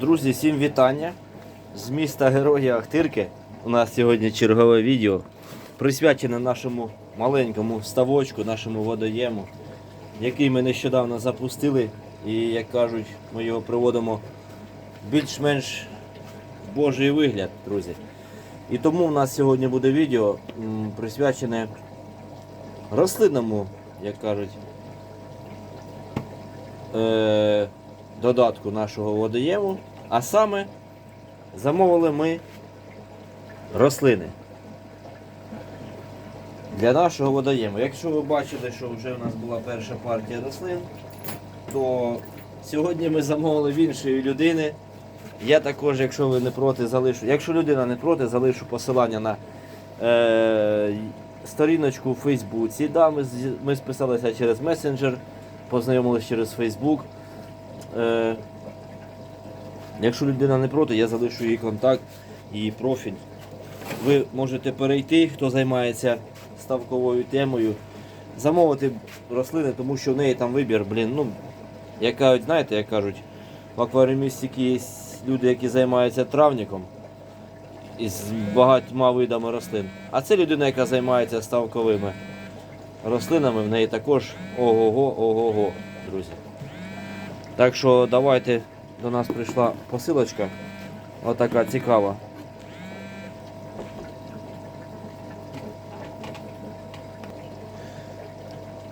Друзі, всім вітання з міста Героя Ахтирки. У нас сьогодні чергове відео присвячене нашому маленькому ставочку, нашому водоєму, який ми нещодавно запустили. І, як кажуть, ми його приводимо більш-менш божий вигляд, друзі. І тому в нас сьогодні буде відео присвячене рослинному, як кажуть, е, додатку нашого водоєму. А саме замовили ми рослини для нашого водоєму. Якщо ви бачили, що вже у нас була перша партія рослин, то сьогодні ми замовили в іншої людини. Я також, якщо ви не проти, залишу. Якщо людина не проти, залишу посилання на е, сторіночку у Фейсбуці. Да, ми, ми списалися через месенджер, познайомилися через Фейсбук. Е, якщо людина не проти, я залишу її контакт, її профіль. Ви можете перейти, хто займається ставковою темою, замовити рослини, тому що в неї там вибір, блін, ну, як кажуть, знаєте, як кажуть, в акваріумістики є люди, які займаються травником із багатьма видами рослин. А це людина, яка займається ставковими рослинами, в неї також ого-го, ого-го, друзі. Так що давайте до нас прийшла посилочка. Отака цікава.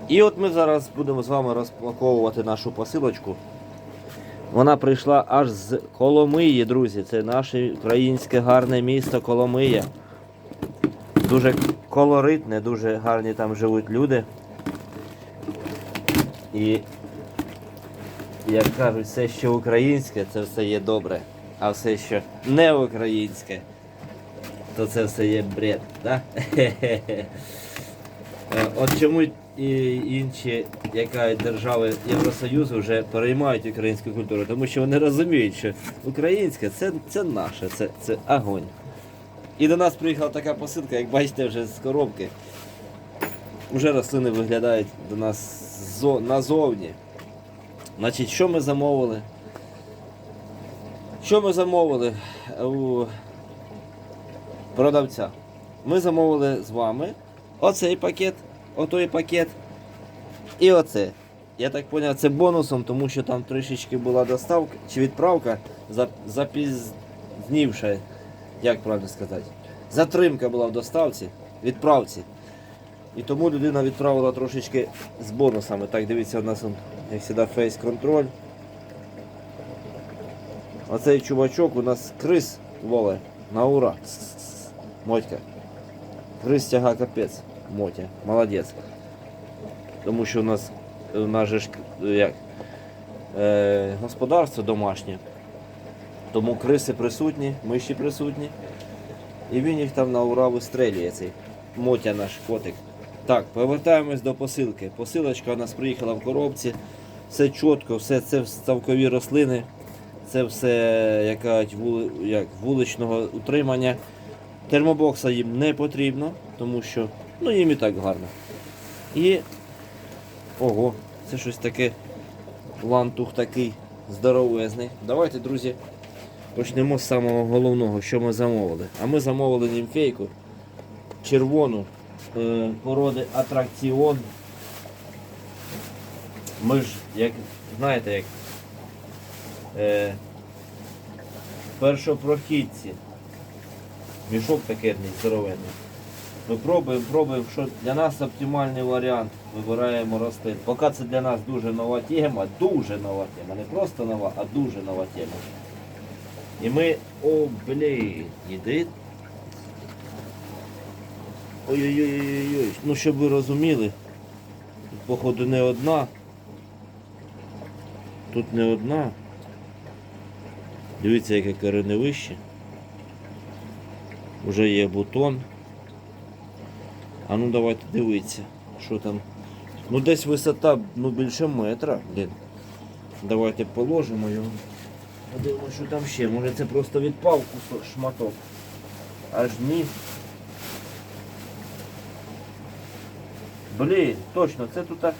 І от ми зараз будемо з вами розпаковувати нашу посилочку. Вона прийшла аж з Коломиї, друзі. Це наше українське гарне місто Коломия. Дуже колоритне, дуже гарні там живуть люди. І, як кажуть, все, що українське, це все є добре. А все, що не українське, то це все є бред. Да? Е, От чому і інші яка держави Євросоюзу вже переймають українську культуру, тому що вони розуміють, що українське це, це наше, це, це огонь. І до нас приїхала така посилка, як бачите, вже з коробки. Уже рослини виглядають до нас зо- назовні. Значить, що ми замовили? Що ми замовили у продавця? Ми замовили з вами оцей пакет, отой пакет і оце. Я так зрозумів, це бонусом, тому що там трішечки була доставка чи відправка за- запізнівша, як правильно сказати. Затримка була в доставці, відправці. І тому людина відправила трошечки з бонусами. Так, дивіться, у нас, он, як завжди, фейс-контроль. Оцей чувачок у нас крис воле на ура. Мотька. Крис тяга капець. Мотя. Молодець. Тому що у нас, у нас же ж як, е, господарство домашнє. Тому криси присутні, миші присутні. І він їх там на ура вистрелює цей мотя наш котик. Так, повертаємось до посилки. Посилочка у нас приїхала в коробці. Все чітко, все це ставкові рослини. Це все як, як вуличного утримання. Термобокса їм не потрібно, тому що ну, їм і так гарно. І. Ого, це щось таке лантух такий здоровезний. Давайте, друзі, почнемо з самого головного, що ми замовили. А ми замовили німфейку червону породи атракціон. Ми ж, як знаєте, як е, першопрохідці. Мішок такий здоровенний. Ми пробуємо, пробуємо, що для нас оптимальний варіант. Вибираємо рослин. Поки це для нас дуже нова тема, дуже нова тема. Не просто нова, а дуже нова тема. І ми, о, блін, іди. Ой-ой-ой-ой-ой. Ну, щоб ви розуміли, тут, походу, не одна. Тут не одна. Дивіться, яке кореневище. Уже є бутон. А ну давайте дивитися, що там. Ну десь висота ну, більше метра. Блін. Давайте положимо його. Подивимося, що там ще. Може це просто відпав кусок шматок. Аж ні. Блін, точно, це тут так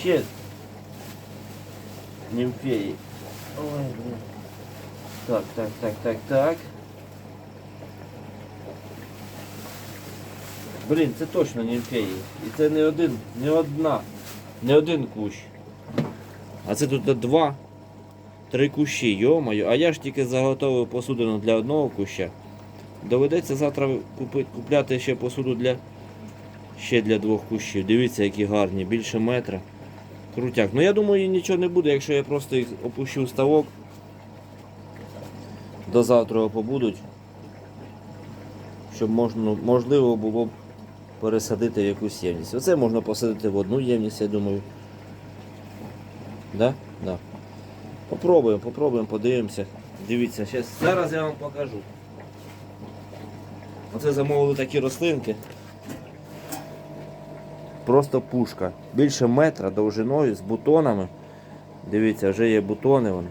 ще німфеї. Ой, блін. Так, так, так, так, так. Блін, це точно німфеї. І це не один, не одна, не один кущ. А це тут два, три кущі, йомаю. А я ж тільки заготовив посудину для одного куща. Доведеться завтра купити, купляти ще посуду для ще для двох кущів. Дивіться, які гарні, більше метра. Крутяк. Ну я думаю, нічого не буде, якщо я просто їх опущу в ставок. До завтра побудуть. Щоб можна, можливо було б пересадити в якусь ємність. Оце можна посадити в одну ємність, я думаю. Да? Да. Попробуємо, попробуємо, подивимося. Дивіться, зараз я вам покажу. Оце замовили такі рослинки. Просто пушка. Більше метра довжиною з бутонами. Дивіться, вже є бутони. Вон.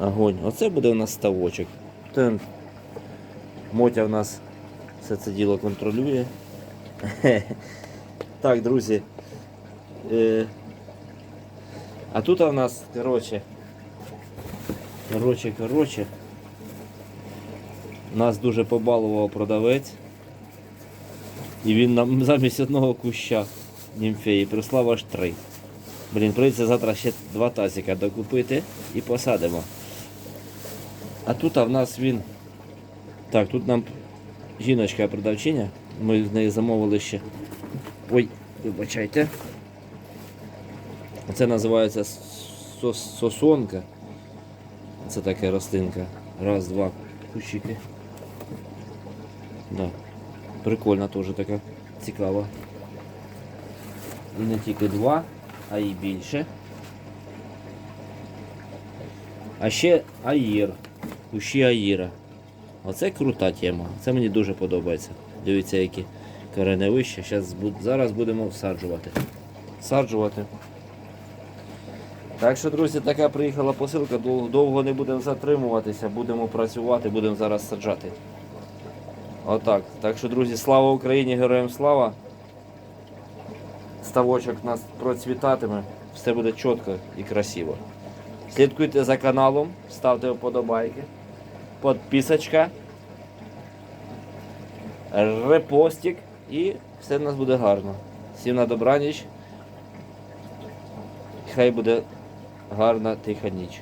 Огонь. Оце буде у нас ставочок. Тен. Мотя в нас все це діло контролює. Так, друзі. Е, а тут у нас, коротше, коротше, коротше, нас дуже побалував продавець. І він нам замість одного куща німфеї прислав аж три. Блін, прийдеться завтра ще два тазика докупити і посадимо. А тут а в нас він. Так, тут нам жіночка продавчиня. Ми в неї замовили ще. Ой, вибачайте. Це називається сос- сосонка. Це така рослинка. Раз, два кущики. Да. Прикольна теж така цікава. І не тільки два, а й більше. А ще аїр. Кущі аїра. Оце крута тема. Це мені дуже подобається. Дивіться, які кореневища. Зараз, будемо всаджувати. Всаджувати. Так що, друзі, така приїхала посилка. Довго не будемо затримуватися, будемо працювати, будемо зараз саджати. Отак. Так що, друзі, слава Україні, героям слава. Ставочок нас процвітатиме, все буде чітко і красиво. Слідкуйте за каналом, ставте вподобайки, підписочка, репостик і все в нас буде гарно. Всім на добраніч. Хай буде гарна тиха ніч.